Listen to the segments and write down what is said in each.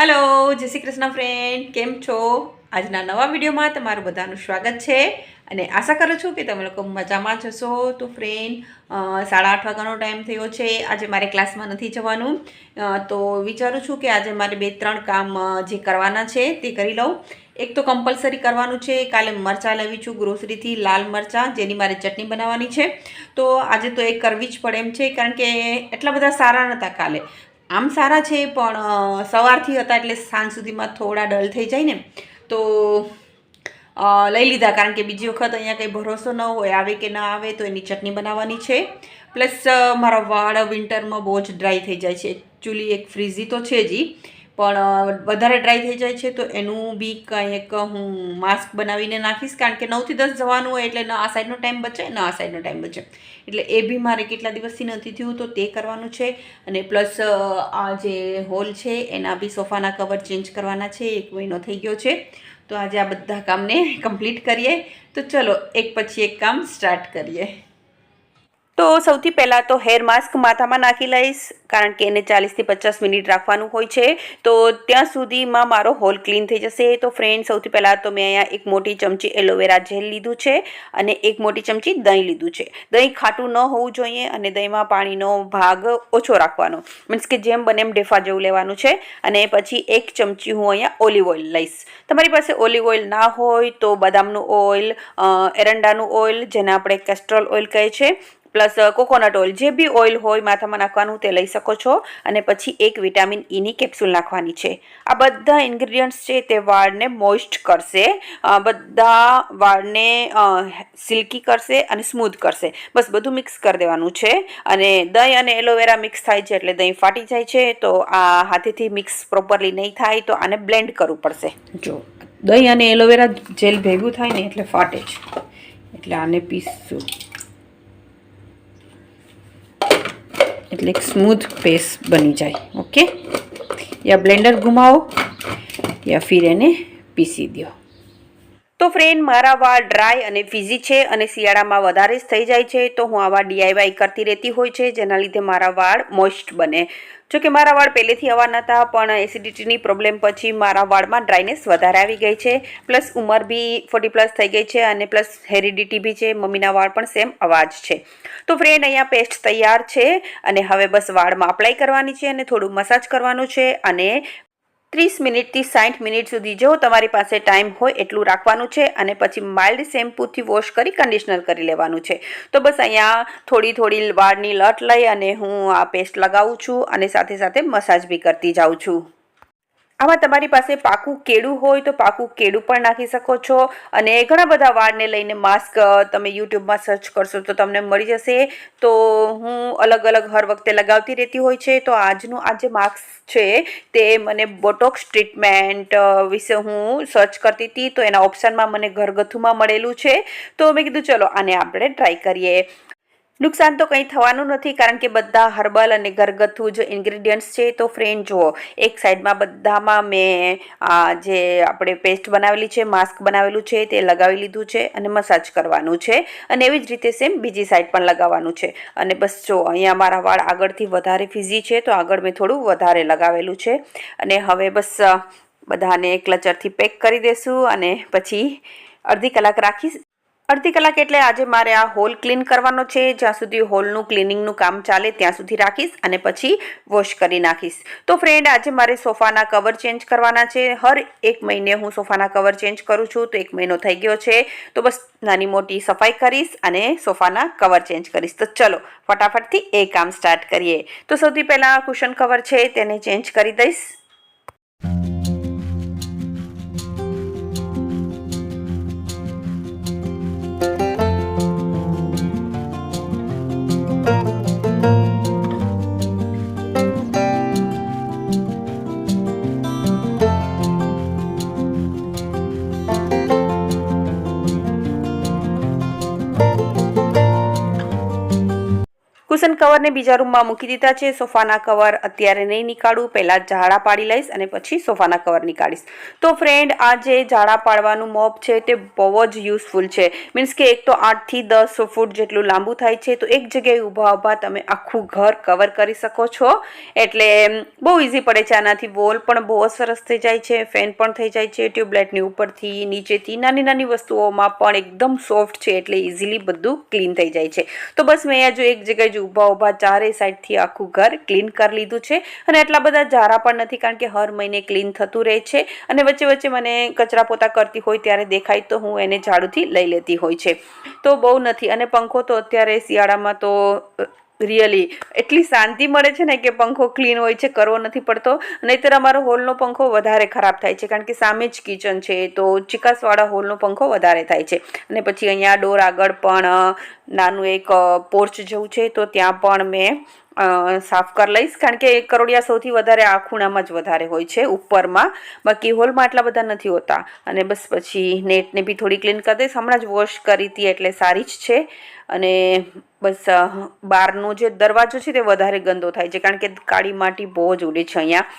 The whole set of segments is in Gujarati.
હેલો જય શ્રી કૃષ્ણ ફ્રેન્ડ કેમ છો? આજના નવા વિડીયોમાં તમારું બધાનું સ્વાગત છે. અને આશા કરું છું કે તમે લોકો મજામાં જશો તો ફ્રેન્ડ સાડા આઠ વાગ્યાનો ટાઈમ થયો છે. આજે મારે ક્લાસમાં નથી જવાનું. તો વિચારું છું કે આજે મારે બે ત્રણ કામ જે કરવાના છે તે કરી લઉં. એક તો કમ્પલસરી કરવાનું છે. કાલે મરચાં લાવી છું ગ્રોસરીથી લાલ મરચાં, જેની મારે ચટણી બનાવવાની છે. તો આજે તો એ કરવી જ પડે એમ છે. કારણ કે એટલા બધા સારા નહોતા કાલે. આમ સારા છે, પણ સવારથી હતા એટલે સાંજ સુધીમાં થોડા ડલ થઈ જાય ને, તો લઈ લીધા. કારણ કે બીજી વખત અહીંયા કંઈ ભરોસો ન હોય, આવે કે ના આવે, તો એની ચટણી બનાવવાની છે. પ્લસ મારા વાળ વિન્ટરમાં બહુ જ ડ્રાય થઈ જાય છે. એકચ્યુઅલી એક ફ્રીઝી તો છે જ પણ વધારે ડ્રાય થઈ જાય છે તો એનું બી કંઈક હું માસ્ક બનાવીને નાખીશ કારણ કે નવથી દસ જવાનું હોય એટલે ન, આ સાઈડનો ટાઈમ બચે, ન, આ સાઈડનો ટાઈમ બચે. એટલે એ બી મારે કેટલા દિવસથી નથી થયું તો તે કરવાનું છે અને પ્લસ આ જે હોલ છે એના બી સોફાના કવર ચેન્જ કરવાના છે, એક મહિનો થઈ ગયો છે. તો આજે આ બધા કામને કમ્પ્લીટ કરીએ. તો ચલો, એક પછી એક કામ સ્ટાર્ટ કરીએ. તો સૌથી પહેલાં તો હેર માસ્ક માથામાં નાખી લઈશ, કારણ કે એને ચાલીસથી પચાસ મિનિટ રાખવાનું હોય છે. તો ત્યાં સુધીમાં મારો હોલ ક્લીન થઈ જશે. તો ફ્રેન્ડ સૌથી પહેલાં તો મેં અહીંયા એક મોટી ચમચી એલોવેરા જેલ લીધું છે અને એક મોટી ચમચી દહીં લીધું છે. દહીં ખાટું ન હોવું જોઈએ અને દહીંમાં પાણીનો ભાગ ઓછો રાખવાનો. મીન્સ કે જેમ બને એમ ડેફા જેવું લેવાનું છે. અને પછી એક ચમચી હું અહીંયા ઓલિવ ઓઇલ લઈશ. તમારી પાસે ઓલિવ ઓઇલ ના હોય તો બદામનું ઓઇલ એરંડાનું ઓઇલ જેને આપણે કેસ્ટ્રોલ ઓઇલ કહે છે પ્લસ કોકોનટ ઓઇલ. જે બી ઓઇલ હોય માથામાં નાખવાનું તે લઈ શકો છો અને પછી એક વિટામિન ઈની કેપ્સ્યુલ નાખવાની છે. આ બધા ઇન્ગ્રીડિયન્ટ્સ છે તે વાળને મોઇસ્ટ કરશે. બધા વાળને સિલ્કી કરશે અને સ્મૂથ કરશે. બસ બધું મિક્સ કરી દેવાનું છે અને દહીં અને એલોવેરા મિક્સ થાય છે એટલે દહીં ફાટી જાય છે તો આ હાથેથી મિક્સ પ્રોપરલી નહીં થાય તો આને બ્લેન્ડ કરવું પડશે. જો, દહીં અને એલોવેરા જેલ ભેગું થાય ને એટલે ફાટે છે એટલે આને પીસશું એટલે એક સ્મૂથ પેસ્ટ બની જાય ઓકે યા બ્લેન્ડર ઘુમાવો યા ફિર એને પીસી દો તો ફ્રેન્ડ મારા વાળ ડ્રાય અને ફીઝી છે અને શિયાળામાં વધારે જ થઈ જાય છે, તો હું આવા ડીઆઈવાય કરતી રહેતી હોય છે, જેના લીધે મારા વાળ મોઇસ્ટ બને. જો કે મારા વાળ પહેલેથી આવા નહોતા પણ એસિડિટીની પ્રોબ્લેમ પછી મારા વાળમાં ડ્રાયનેસ વધારે આવી ગઈ છે. પ્લસ ઉંમર બી ફોર્ટી પ્લસ થઈ ગઈ છે અને પ્લસ હેરિડિટી બી છે, મમ્મીના વાળ પણ સેમ અવાજ છે. તો ફ્રેન્ડ અહીંયા પેસ્ટ તૈયાર છે અને હવે બસ વાળમાં અપ્લાય કરવાની છે અને થોડું મસાજ કરવાનું છે અને ત્રીસ મિનિટથી સાઠ મિનિટ સુધી જો તમારી પાસે ટાઈમ હોય એટલું રાખવાનું છે અને પછી માઇલ્ડ શેમ્પૂથી વોશ કરી કન્ડિશનર કરી લેવાનું છે. તો બસ અહીંયા થોડી થોડી વાળની લટ લઈ અને હું આ પેસ્ટ લગાવું છું અને સાથે સાથે મસાજ બી કરતી જાઉં છું. આમાં તમારી પાસે પાકું કેળું હોય તો પાકું કેળું પણ નાખી શકો છો. અને ઘણા બધા વાળને લઈને માસ્ક તમે યુટ્યુબમાં સર્ચ કરશો તો તમને મળી જશે. તો હું અલગ અલગ હર વખતે લગાવતી રહેતી હોય છે. તો આજનું આ જે માસ્ક છે તે મને બોટોક્સ ટ્રીટમેન્ટ વિશે હું સર્ચ કરતી હતી. તો એના ઓપ્શનમાં મને ઘરગથ્થુમાં મળેલું છે. તો મેં કીધું, ચલો આને આપણે ટ્રાય કરીએ. નુકસાન તો કંઈ થવાનું નથી, કારણ કે બધા હર્બલ અને ઘરગથ્થુ જે ઇન્ગ્રીડિયન્ટ્સ છે તો ફ્રેન્ડ જુઓ, એક સાઈડમાં બધામાં મેં, આ જે આપણે પેસ્ટ બનાવેલી છે, માસ્ક બનાવેલું છે, તે લગાવી લીધું છે અને મસાજ કરવાનું છે અને એવી જ રીતે સેમ બીજી સાઈડ પણ લગાવવાનું છે. અને બસ જો અહીંયા મારા વાળ આગળથી વધારે ફીઝી છે, તો આગળ મેં થોડું વધારે લગાવેલું છે. અને હવે બસ બધાને ક્લચરથી પેક કરી દેશું અને પછી અડધી કલાક રાખીશ. અડધી કલાક એટલે આજે મારે આ હોલ ક્લીન કરવાનો છે. જ્યાં સુધી હોલનું ક્લિનિંગનું કામ ચાલે ત્યાં સુધી રાખીશ અને પછી વોશ કરી નાખીશ. તો ફ્રેન્ડ આજે મારે સોફાના કવર ચેન્જ કરવાના છે. હર એક મહિને હું સોફાના કવર ચેન્જ કરું છું. તો એક મહિનો થઈ ગયો છે. તો બસ નાની મોટી સફાઈ કરીશ અને સોફાના કવર ચેન્જ કરીશ. તો ચલો, ફટાફટથી એ કામ સ્ટાર્ટ કરીએ. તો સૌથી પહેલાં કુશન કવર છે, તેને ચેન્જ કરી દઈશ. કવરને બીજા રૂમમાં મૂકી દીધા છે. સોફાના કવર અત્યારે નહીં નીકાળું. પહેલાં ઝાડા પાડી લઈશ અને પછી સોફાના કવર નીકાળીશ. તો ફ્રેન્ડ આ જે ઝાડા પાડવાનું મોપ છે તે બહુ જ યુઝફુલ છે. મીન્સ કે એક તો આઠથી દસ ફૂટ જેટલું લાંબુ થાય છે. તો એક જગ્યાએ ઊભા ઊભા તમે આખું ઘર કવર કરી શકો છો. એટલે બહુ ઇઝી પડે છે. આનાથી વોલ પણ બહુ સરસ થઈ જાય છે. ફેન પણ થઈ જાય છે. ટ્યુબલાઇટની ઉપરથી નીચેથી નાની નાની વસ્તુઓમાં પણ એકદમ સોફ્ટ છે. એટલે ઇઝીલી બધું ક્લીન થઈ જાય છે. તો બસ મેં જો એક જગ્યાએ જ ઊભા ઊભા ચારે સાઈડથી આખું ઘર ક્લીન કરી લીધું છે અને એટલા બધા જારા પણ નથી કારણ કે હર મહિને ક્લીન થતું રહે છે અને વચ્ચે વચ્ચે મને કચરા પોતા કરતી હોય ત્યારે દેખાય તો હું એને ઝાડુથી લઈ લેતી હોય છે. તો બહુ નથી અને પંખો તો અત્યારે શિયાળામાં તો રિયલી એટલી શાંતિ મળે છે ને કે પંખો ક્લીન હોય છે, કરવો નથી પડતો. નહીંતર અમારો હોલનો પંખો વધારે ખરાબ થાય છે, કારણ કે સામે જ કિચન છે, તો ચિકાસવાળા હોલનો પંખો વધારે થાય છે. અને પછી અહીંયા ડોર આગળ પણ નાનું એક પોર્ચ જેવું છે, તો ત્યાં પણ મેં સાફ કરી લઈશ. કારણ કે કરોડિયા સૌથી વધારે આ ખૂણામાં જ વધારે હોય છે, ઉપરમાં. બાકી હોલમાં આટલા બધા નથી હોતા. અને બસ પછી નેટને બી થોડી ક્લીન કરી દઈશ. હમણાં જ વોશ કરી હતી એટલે સારી જ છે. અને બસ બહારનો જે દરવાજો છે તે વધારે ગંદો થાય છે. કારણ કે કાળી માટી બહુ જ ઉડે છે અહીંયા.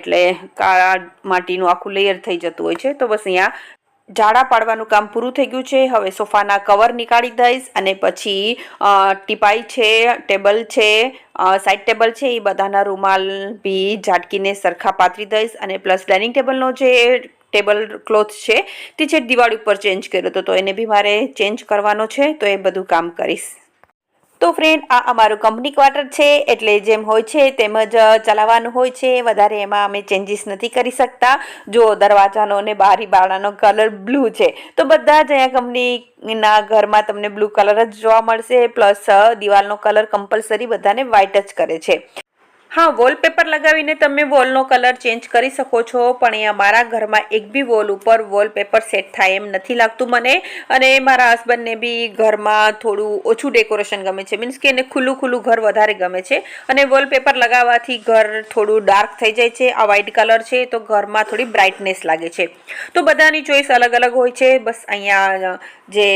એટલે કાળા માટીનું આખું લેયર થઈ જતું હોય છે. તો બસ અહીંયા ઝાડા પાડવાનું કામ પૂરું થઈ ગયું છે. હવે સોફાના કવર નીકાળી દઈશ અને પછી ટીપાઈ છે, ટેબલ છે સાઈડ ટેબલ છે, એ બધાના રૂમાલ બી ઝાટકીને સરખા પાથરી દઈશ અને પ્લસ ડાઇનિંગ ટેબલનો જે ટેબલ ક્લોથ છે, તે છે દિવાળી ઉપર ચેન્જ કર્યો હતો. તો એને બી મારે ચેન્જ કરવાનો છે. તો એ બધું કામ કરીશ. તો ફ્રેન્ડ આ અમારું કંપની ક્વાર્ટર છે, એટલે જેમ હોય છે તેમ જ ચલાવવાનું હોય છે. વધારે એમાં અમે ચેન્જીસ નથી કરી શકતા. જો દરવાજાનો અને બારી બારણાનો કલર બ્લુ છે, તો બધા જ અહીંયા કંપનીના ઘરમાં તમને બ્લુ કલર જ જોવા મળશે. પ્લસ દિવાલનો કલર કમ્પલસરી બધાને વ્હાઇટ જ કરે છે. હા વોલપેપર લગાવીને તમે વોલનો કલર ચેન્જ કરી શકો છો, પણ અહીંયા મારા ઘરમાં એક બી વોલ ઉપર વોલપેપર સેટ થાય એમ નથી લાગતું મને. અને મારા હસબન્ડને બી ઘરમાં થોડું ઓછું ડેકોરેશન ગમે છે મીન્સ કે એને ખુલ્લું ખુલ્લું ઘર વધારે ગમે છે. અને વોલપેપર લગાવવાથી ઘર થોડું ડાર્ક થઈ જાય છે, આ વ્હાઇટ કલર છે, તો ઘરમાં થોડી બ્રાઇટનેસ લાગે છે. તો બધાની ચોઈસ અલગ અલગ હોય છે, બસ અહીંયા જે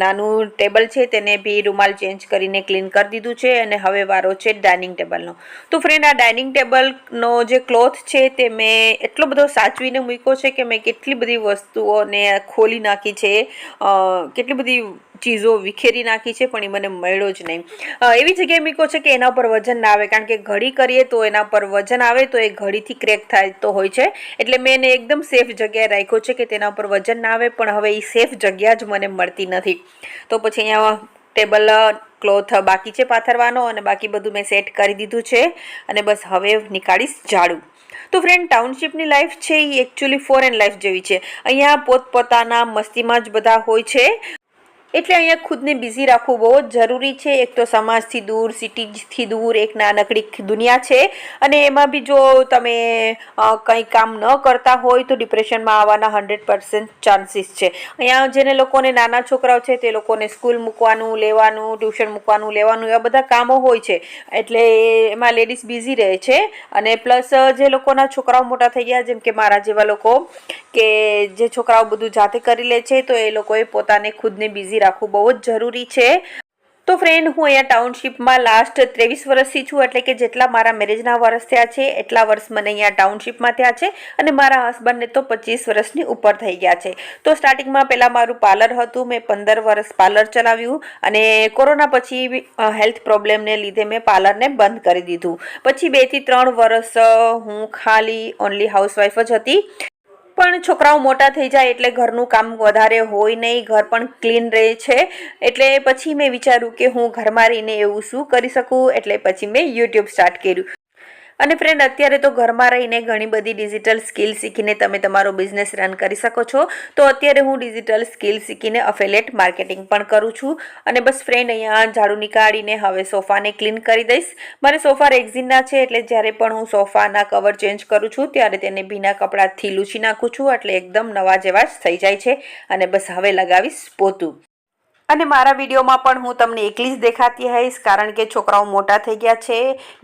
નાનું ટેબલ છે, તેને બી રૂમાલ ચેન્જ કરીને ક્લીન કરી દીધું છે, અને હવે વારો છે ડાઇનિંગ ટેબલનો તો આ ડાઇનિંગ ટેબલનો જે ક્લોથ છે તે મેં એટલો બધો સાચવીને મૂક્યો છે કે મેં કેટલી બધી વસ્તુઓને ખોલી નાખી છે. કેટલી બધી ચીજો વિખેરી નાખી છે પણ એ મને મળ્યો જ નહીં. એવી જગ્યાએ મૂક્યો છે કે એના પર વજન ના આવે. કારણ કે ઘડી કરીએ તો એના પર વજન આવે તો એ ઘડીથી ક્રેક થાય તો હોય છે. એટલે મેં એને એકદમ સેફ જગ્યાએ રાખ્યો છે કે તેના ઉપર વજન ના આવે, પણ હવે એ સેફ જગ્યા જ મને મળતી નથી. તો પછી અહીંયા ટેબલ ક્લોથ બાકી છે પાથરવાનો અને બાકી બધું મેં સેટ કરી દીધું છે અને બસ હવે નીકાળીશ ઝાડુ. તો ફ્રેન્ડ ટાઉનશીપની લાઈફ છે એ એકચ્યુઅલી ફોરેન લાઈફ જેવી છે. અહીંયા પોતપોતાના મસ્તીમાં જ બધા હોય છે. એટલે અહીંયા ખુદને બિઝી રાખવું બહુ જ જરૂરી છે. એક તો સમાજથી દૂર સિટીથી દૂર, એક નાનકડી દુનિયા છે. અને એમાં બી જો તમે કંઈ કામ ન કરતા હોય તો ડિપ્રેશનમાં આવવાના હંડ્રેડ પર્સન્ટ ચાન્સીસ છે. અહીંયા જેને લોકોને નાના છોકરાઓ છે તે લોકોને સ્કૂલ મૂકવાનું, લેવાનું ટ્યુશન મૂકવાનું, લેવાનું, એવા બધા કામો હોય છે. એટલે એમાં લેડીઝ બિઝી રહે છે. અને પ્લસ જે લોકોના છોકરાઓ મોટા થઈ ગયા, જેમ કે મારા જેવા લોકો, કે જે છોકરાઓ બધું જાતે કરી લે છે, તો એ લોકોએ પોતાને ખુદને બિઝી રાખવું બહુ જ જરૂરી છે. તો ફ્રેન્ડ હું અહીંયા ટાઉનશીપમાં લાસ્ટ ત્રેવીસ વર્ષથી છું, એટલે કે જેટલા મારા મેરેજના વર્ષ થયા છે, એટલા વર્ષ મને અહીંયા ટાઉનશીપમાં થયા છે, અને મારા હસબન્ડને તો પચીસ વર્ષની ઉપર થઈ ગયા છે. તો સ્ટાર્ટિંગમાં પહેલાં મારું પાર્લર હતું, મેં પંદર વર્ષ પાર્લર ચલાવ્યું, અને કોરોના પછી હેલ્થ પ્રોબ્લેમને લીધે મેં પાર્લરને બંધ કરી દીધું. પછી બેથી ત્રણ વર્ષ હું ખાલી ઓનલી હાઉસવાઈફ જ હતી. પણ છોકરાઓ મોટા થઈ જાય એટલે ઘરનું કામ વધારે હોય નહીં, ઘર પણ ક્લીન રહે છે. એટલે પછી મેં વિચાર્યું કે હું ઘરમાં રહીને એવું શું કરી શકું? એટલે પછી મેં યુટ્યુબ સ્ટાર્ટ કર્યું. અને ફ્રેન્ડ અત્યારે તો ઘરમાં રહીને ઘણી બધી ડિજિટલ સ્કિલ શીખીને તમે તમારો બિઝનેસ રન કરી શકો છો. તો અત્યારે હું ડિજિટલ સ્કિલ શીખીને અફેલેટ માર્કેટિંગ પણ કરું છું. અને બસ ફ્રેન્ડ અહીંયા ઝાડુ નીકાળીને હવે સોફાને ક્લીન કરી દઈશ. મારે સોફા રેક્ઝિનના છે, એટલે જ્યારે પણ હું સોફાના કવર ચેન્જ કરું છું, ત્યારે તેને ભીના કપડાથી લૂછી નાખું છું, એટલે એકદમ નવા જેવા જ થઈ જાય છે. અને બસ હવે લગાવીશ પોતું. અને મારા વિડીયોમાં પણ હું તમને એકલી જ દેખાતી હઈશ, કારણ કે છોકરાઓ મોટા થઈ ગયા છે,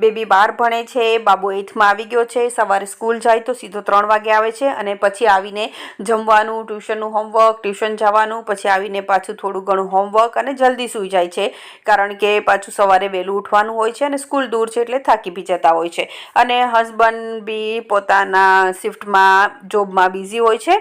બેબી બાર ભણે છે, બાબુ એથમાં આવી ગયો છે, સવારે સ્કૂલ જાય તો સીધો ત્રણ વાગે આવે છે અને પછી આવીને જમવાનું, ટ્યુશનનું હોમવર્ક ટ્યુશન જવાનું, પછી આવીને પાછું થોડું ઘણું હોમવર્ક અને જલ્દી સૂઈ જાય છે, કારણ કે પાછું સવારે વહેલું ઉઠવાનું હોય છે અને સ્કૂલ દૂર છે એટલે થાકી બી જતા હોય છે. અને હસબન્ડ બી પોતાના શિફ્ટમાં જોબમાં બિઝી હોય છે,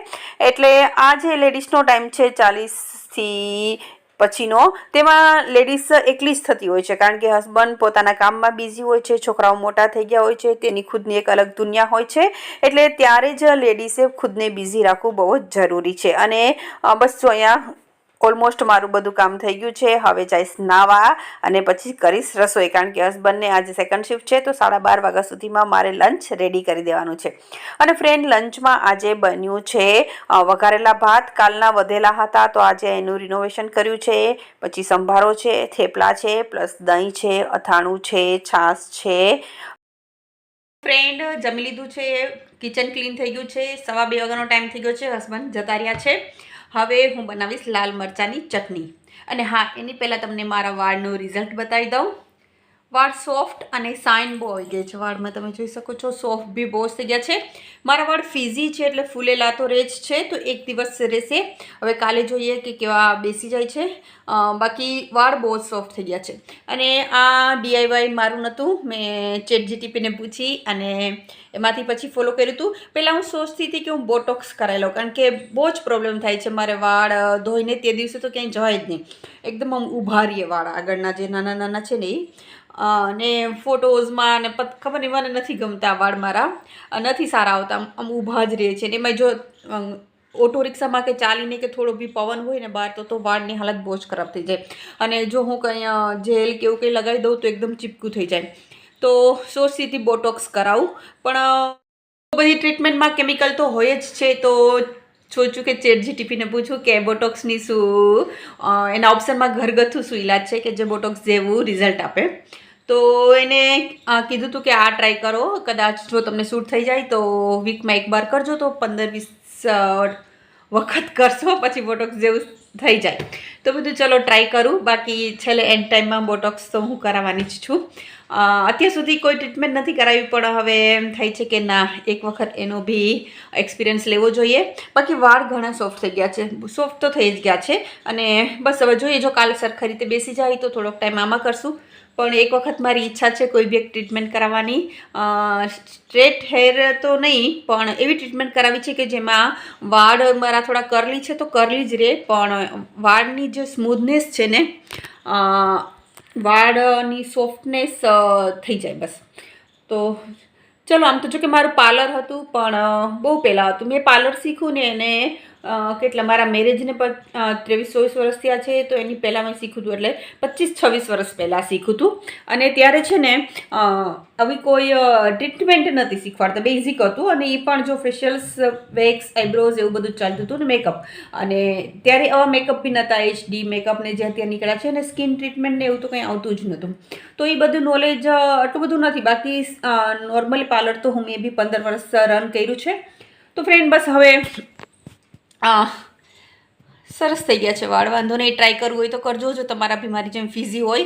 એટલે આ જે લેડીઝનો ટાઈમ છે ચાલીસથી પછીનો, તેમાં લેડીઝ એકલી જ થતી હોય છે, કારણ કે હસબન્ડ પોતાના કામમાં બિઝી હોય છે, છોકરાઓ મોટા થઈ ગયા હોય છે, તેની ખુદની એક અલગ દુનિયા હોય છે, એટલે ત્યારે જ લેડીઝે ખુદને બિઝી રાખવું બહુ જ જરૂરી છે. અને બસ અહીંયા ઓલમોસ્ટ મારું બધું કામ થઈ ગયું છે. હવે જઈશ નાવા અને પછી કરીશ રસોઈ. કારણ કે હસબન્ડને આજે સેકન્ડ શિફ્ટ છે, તો સાડા બાર વાગ્યા સુધીમાં મારે લંચ રેડી કરી દેવાનું છે. અને ફ્રેન્ડ લંચમાં આજે બન્યું છે વઘારેલા ભાત. કાલના વધેલા હતા, તો આજે એનું રિનોવેશન કર્યું છે. પછી સંભારો છે, થેપલા છે પ્લસ દહીં છે, અથાણું છે, છાશ છે. ફ્રેન્ડ જમી લીધું છે. કિચન ક્લીન થઈ ગયું છે. સવા બે વાગ્યાનો ટાઈમ થઈ ગયો છે. હસબન્ડ જતા રહ્યા છે. હવે હું બનાવીશ લાલ મરચાંની ચટણી. અને હા, એની પહેલાં તમને મારા વાળનું રિઝલ્ટ બતાવી દઉં. વાળ સોફ્ટ અને સાઇન બહુ આવી ગઈ છે વાળમાં. તમે જોઈ શકો છો, સોફ્ટ બી બહુ થઈ ગયા છે. મારા વાળ ફીઝી છે એટલે ફૂલેલા તો રહે છે, તો એક દિવસ રહેશે. હવે કાલે જોઈએ કે કેવા બેસી જાય છે. બાકી વાળ બહુ જ સોફ્ટ થઈ ગયા છે. અને આ ડીઆઈવાય મારું નહોતું મેં ચેટ જીટીપીને પૂછી અને એમાંથી પછી ફોલો કર્યું હતું પહેલાં હું સોચતી હતી કે હું બોટોક્સ કરાવી લઉં, કારણ કે બહુ જ પ્રોબ્લેમ થાય છે મારે વાળ ધોઈને તે દિવસે તો ક્યાંય જવાય જ નહીં. એકદમ આમ ઊભા રહીએ વાળ આગળના જે નાના નાના છે ને એ ને ફોટોઝમાં ને ખબર નહીં, મને નથી ગમતા વાળ મારા નથી સારા આવતા. આમ ઊભા જ રહે છે. ને એમાં જો ઓટો રિક્ષામાં કે ચાલીને કે થોડો બી પવન હોય ને બહાર, તો તો વાળની હાલત બહુ જ ખરાબ થઈ જાય. અને જો હું કંઈ જેલ કે એવું કંઈ લગાવી દઉં તો એકદમ ચીપકું થઈ જાય. તો સોચતી બોટોક્સ કરાવું. પણ બધી ટ્રીટમેન્ટમાં કેમિકલ તો હોય જ છે, તો સોચ્યું કે ચેટ જીટીપીને પૂછું કે બોટોક્સની શું એના ઓપ્શનમાં ઘરગથ્થુ શું ઇલાજ છે કે જે બોટોક્સ જેવું રિઝલ્ટ આપે. તો એને કીધું હતું કે આ ટ્રાય કરો. કદાચ જો તમને સૂટ થઈ જાય તો વીકમાં એક બાર કરજો તો પંદર વીસ વખત કરશો, પછી બોટોક્સ જેવું થઈ જાય. તો બધું ચલો ટ્રાય કરું. બાકી છેલ્લે એન્ડ ટાઈમમાં બોટોક્સ તો હું કરાવવાની જ છું. અત્યાર સુધી કોઈ ટ્રીટમેન્ટ નથી કરાવી પણ હવે એમ થાય છે કે ના, એક વખત એનો બી એક્સપિરિયન્સ લેવો જોઈએ. બાકી વાળ ઘણા સોફ્ટ થઈ ગયા છે. સોફ્ટ તો થઈ જ ગયા છે. અને બસ હવે જોઈએ જો કાલ સરખી રીતે બેસી જાય તો થોડોક ટાઈમ આમાં કરશું. પણ એક વખત મારી ઈચ્છા છે કોઈ બી એક ટ્રીટમેન્ટ કરાવવાની. સ્ટ્રેટ હેર તો નહીં, પણ એવી ટ્રીટમેન્ટ કરાવી છે કે જેમાં વાળ મારા થોડા કરલી છે તો કરલી જ રહે, પણ વાળની જે સ્મૂધનેસ છે ને વાળની સોફ્ટનેસ થઈ જાય બસ. તો ચલો આમ તો જો કે મારું પાર્લર હતું, પણ બહુ પહેલાં હતું. મેં પાર્લર શીખ્યું ને એને કેટલા મારા મેરેજને ત્રેવીસ, ચોવીસ વર્ષ થયા છે, તો એની પહેલાં મેં શીખ્યું હતું, એટલે પચીસ, છવ્વીસ વર્ષ પહેલાં શીખ્યું હતું. અને ત્યારે છે ને આવી કોઈ ટ્રીટમેન્ટ નથી શીખવાડતા બેઝિક હતું, અને એ પણ જો ફેશિયલ્સ વેક્સ આઈબ્રોઝ એવું બધું ચાલતું હતું ને મેકઅપ અને ત્યારે આવા મેકઅપ બી નહોતા એચડી મેકઅપ ને જ્યાં ત્યાં નીકળ્યા છે, અને સ્કિન ટ્રીટમેન્ટ ને એવું તો કંઈ આવતું જ નહોતું. તો એ બધું નોલેજ આટલું બધું નથી. બાકી નોર્મલ પાર્લર તો હું મેં બી પંદર વર્ષ રન કર્યું છે. તો ફ્રેન્ડ બસ હવે સરસ થઈ ગયા છે વાળ. વાંધો નહીં ટ્રાય કરવું હોય તો કરજો. જો તમારા બી મારી જેમ ફીઝી હોય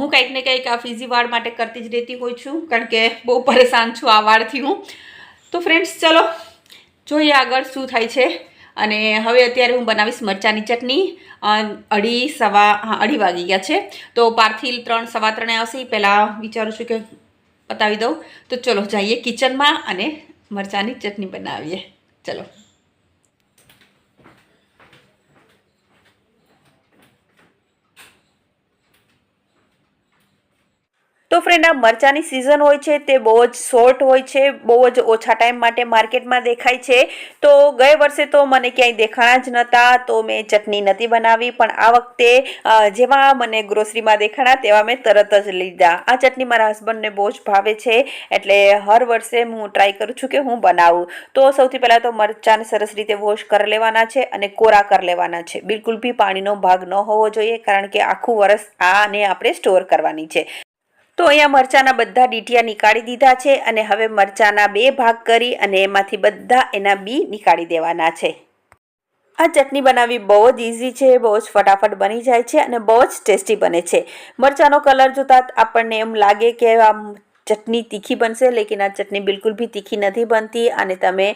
હું કંઈક ને કંઈક આ ફીઝી વાળ માટે કરતી જ રહેતી હોઉં છું, કારણ કે બહુ પરેશાન છું આ વાળથી હું. તો ફ્રેન્ડ્સ ચલો, જોઈએ આગળ શું થાય છે. અને હવે અત્યારે હું બનાવીશ મરચાંની ચટણી. અઢી સવા અઢી વાગી ગયા છે. તો પાર્થિલ ત્રણ, સવા ત્રણે આવશે. પહેલાં વિચારું છું કે પતાવી દઉં. તો ચલો, જઈએ કિચનમાં અને મરચાંની ચટણી બનાવીએ. ચલો. તો ફ્રેન્ડ આ મરચાંની સિઝન હોય છે, તે બહુ જ શોર્ટ હોય છે, બહુ જ ઓછા ટાઈમ માટે માર્કેટમાં દેખાય છે. તો ગયે વર્ષે તો મને ક્યાંય દેખાણા જ નહોતા તો મેં ચટણી નથી બનાવી, પણ આ વખતે જેવા મને ગ્રોસરીમાં દેખાણા તેવા મેં તરત જ લીધા. આ ચટણી મારા હસબન્ડને બહુ જ ભાવે છે, એટલે હર વર્ષે હું ટ્રાય કરું છું કે હું બનાવું. તો સૌથી પહેલાં તો મરચાંને સરસ રીતે વોશ કરી લેવાના છે અને કોરા કરી લેવાના છે. બિલકુલ બી પાણીનો ભાગ ન હોવો જોઈએ, કારણ કે આખું વરસ આને આપણે સ્ટોર કરવાની છે. તો અહીંયા મરચાંના બધા ડીટીયા નીકાળી દીધા છે અને હવે મરચાંના બે ભાગ કરી અને એમાંથી બધા એના બી નીકાળી દેવાના છે. આ ચટણી બનાવવી બહુ જ ઇઝી છે, બહુ જ ફટાફટ બની જાય છે અને બહુ જ ટેસ્ટી બને છે. મરચાંનો કલર જોતાં આપણને એમ લાગે કે આમ ચટણી તીખી બનશે, લેકિન આ ચટણી બિલકુલ બી તીખી નથી બનતી અને તમે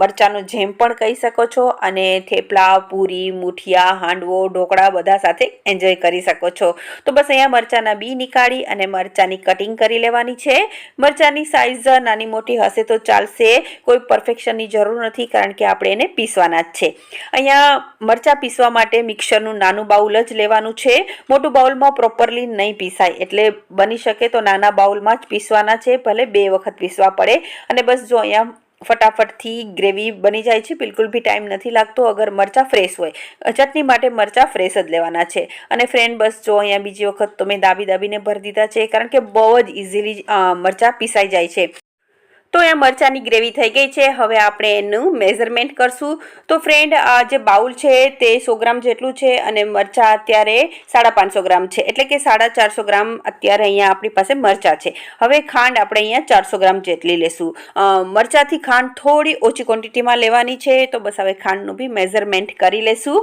મરચાંનો જેમ પણ કહી શકો છો અને થેપલા, પૂરી, મુઠિયા, હાંડવો, ઢોકળા બધા સાથે એન્જોય કરી શકો છો. તો બસ અહીંયા મરચાંના બી નીકાળી અને મરચાંની કટિંગ કરી લેવાની છે. મરચાંની સાઇઝ નાની મોટી હશે તો ચાલશે, કોઈ પરફેક્શનની જરૂર નથી કારણ કે આપણે એને પીસવાના જ છે. અહીંયા મરચાં પીસવા માટે મિક્સરનું નાનું બાઉલ જ લેવાનું છે. મોટું બાઉલમાં પ્રોપરલી નહીં પીસાય, એટલે બની શકે તો નાના બાઉલમાં જ પીસવાના છે, ભલે બે વખત પીસવા પડે. અને બસ જો અહીંયા ફટાફટથી ગ્રેવી બની જાય છે, બિલકુલ બી ટાઈમ નથી લાગતો અગર મરચાં ફ્રેશ હોય. ચટણી માટે મરચાં ફ્રેશ જ લેવાના છે. અને ફ્રેન્ડ, બસ જો અહીંયા બીજી વખત તો મેં દાબી દાબીને ભરી દીધા છે, કારણ કે બહુ જ ઇઝીલી મરચાં પીસાઈ જાય છે. તો એ મરચાંની ગ્રેવી થઈ ગઈ છે. હવે આપણે એનું મેઝરમેન્ટ કરશું. તો ફ્રેન્ડ, આ જે બાઉલ છે તે સો ગ્રામ જેટલું છે અને મરચાં અત્યારે સાડા પાંચસો ગ્રામ છે. એટલે કે સાડા ચારસો ગ્રામ અત્યારે અહીંયા આપણી પાસે મરચાં છે. હવે ખાંડ આપણે અહીંયા ચારસો ગ્રામ જેટલી લેશું. મરચાંથી ખાંડ થોડી ઓછી ક્વોન્ટિટીમાં લેવાની છે. તો બસ હવે ખાંડનું બી મેઝરમેન્ટ કરી લેશું.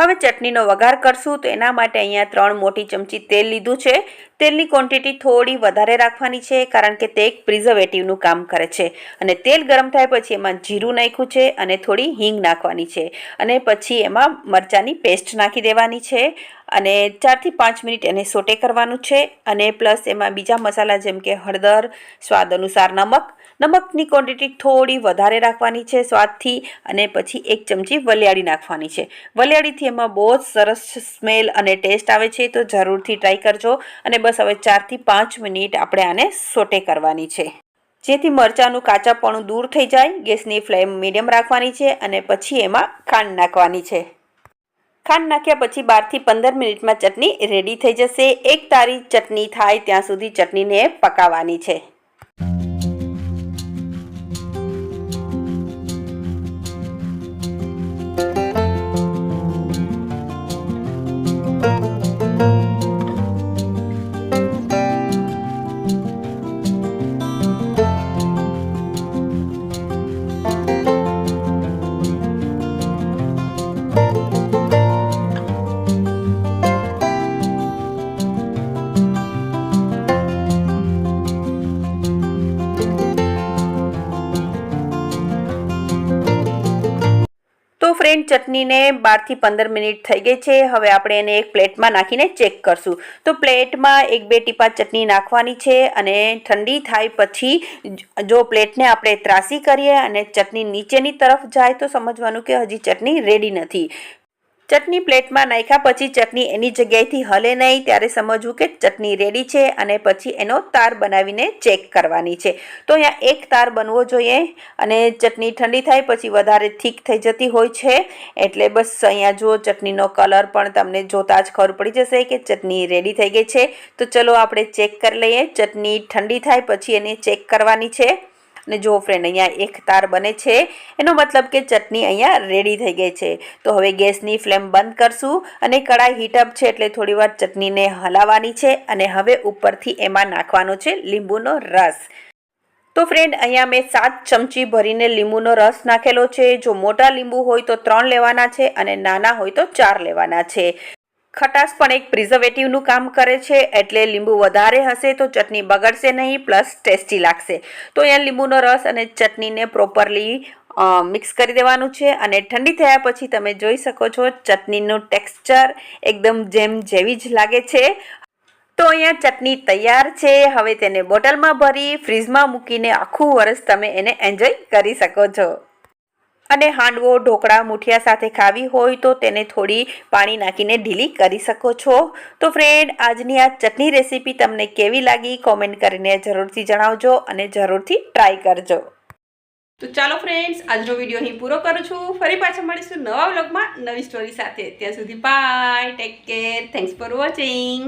હવે ચટણીનો વઘાર કરશું તો એના માટે અહીંયા ત્રણ મોટી ચમચી તેલ લીધું છે. તેલની ક્વોન્ટિટી થોડી વધારે રાખવાની છે કારણ કે તે એક પ્રિઝર્વેટિવનું કામ કરે છે. અને તેલ ગરમ થાય પછી એમાં જીરું નાખ્યું છે અને થોડી હિંગ નાખવાની છે. અને પછી એમાં મરચાંની પેસ્ટ નાખી દેવાની છે. અને ચારથી પાંચ મિનિટ એને સોટે કરવાનું છે અને પ્લસ એમાં બીજા મસાલા જેમ કે હળદર, સ્વાદ અનુસાર નમક. નમકની ક્વોન્ટિટી થોડી વધારે રાખવાની છે સ્વાદથી અને પછી એક ચમચી વલિયાળી નાખવાની છે. વલિયાળીથી એમાં બહુ જ સરસ સ્મેલ અને ટેસ્ટ આવે છે તો જરૂરથી ટ્રાય કરજો અને બસ હવે ચારથી પાંચ મિનિટ આપણે આને સોટે કરવાની છે. જેથી મરચાંનું કાચાપણું દૂર થઈ જાય, ગેસની ફ્લેમ મીડિયમ રાખવાની છે અને પછી એમાં ખાંડ નાખવાની છે. ખાંડ નાખ્યા પછી બારથી પંદર મિનિટમાં ચટણી રેડી થઈ જશે. એક તારી ચટણી થાય ત્યાં સુધી ચટણીને પકાવવાની છે. ચટણીને બારથી પંદર મિનિટ થઈ ગઈ છે. હવે આપણે એને એક પ્લેટમાં નાખીને ચેક કરશું. તો પ્લેટમાં એક બે ટીપા ચટણી નાખવાની છે અને ઠંડી થાય પછી જો પ્લેટને આપણે ત્રાસી કરીએ અને ચટણી નીચેની તરફ જાય તો સમજવાનું કે હજી ચટણી રેડી નથી. ચટણી પ્લેટમાં નાખ્યા પછી ચટણી એની જગ્યાએથી હલે નહીં, ત્યારે સમજવું કે ચટણી રેડી છે અને પછી એનો તાર બનાવીને ચેક કરવાની છે. તો અહીંયા એક તાર બનવો જોઈએ અને ચટણી ઠંડી થાય પછી વધારે થીક થઈ જતી હોય છે. એટલે બસ અહીંયા જો ચટણીનો કલર પણ તમને જોતાં જ ખબર પડી જશે કે ચટણી રેડી થઈ ગઈ છે. તો ચલો આપણે ચેક કરી લઈએ, ચટણી ઠંડી થાય પછી એને ચેક કરવાની છે. અને જો ફ્રેન્ડ અહીંયા એક તાર બને છે, એનો મતલબ કે ચટણી અહીંયા રેડી થઈ ગઈ છે. તો હવે ગેસની ફ્લેમ બંધ કરશું અને કડાઈ હીટઅપ છે એટલે થોડીવાર ચટણીને હલાવવાની છે અને હવે ઉપરથી એમાં નાખવાનો છે લીંબુનો રસ. તો ફ્રેન્ડ અહીંયા મેં સાત ચમચી ભરીને લીંબુનો રસ નાખેલો છે. જો મોટા લીંબુ હોય તો ત્રણ લેવાના છે અને નાના હોય તો ચાર લેવાના છે. ખટાશ પણ એક પ્રિઝર્વેટિવનું કામ કરે છે. એટલે લીંબુ વધારે હશે તો ચટણી બગડશે નહીં પ્લસ ટેસ્ટી લાગશે. તો અહીંયા લીંબુનો રસ અને ચટણીને પ્રોપરલી મિક્સ કરી દેવાનું છે અને ઠંડી થયા પછી તમે જોઈ શકો છો ચટણીનું ટેક્સચર એકદમ જેમ જેવી જ લાગે છે. તો અહીંયા ચટણી તૈયાર છે. હવે તેને બોટલમાં ભરી ફ્રીજમાં મૂકીને આખું વરસ તમે એને એન્જોય કરી શકો છો. અને હાંડવો, ઢોકળા, મુઠિયા સાથે ખાવી હોય તો તેને થોડી પાણી નાખીને ઢીલી કરી શકો છો. તો ફ્રેન્ડ આજની આ ચટણી રેસીપી તમને કેવી લાગી? કોમેન્ટ કરીને જરૂરથી જણાવજો અને જરૂરથી ટ્રાય કરજો. તો ચાલો ફ્રેન્ડ્સ આજનો વીડિયો અહીં પૂરો કરું છું. ફરી પાછા મળીશું નવા વ્લોગમાં નવી સ્ટોરી સાથે. ત્યાં સુધી bye take care thanks for watching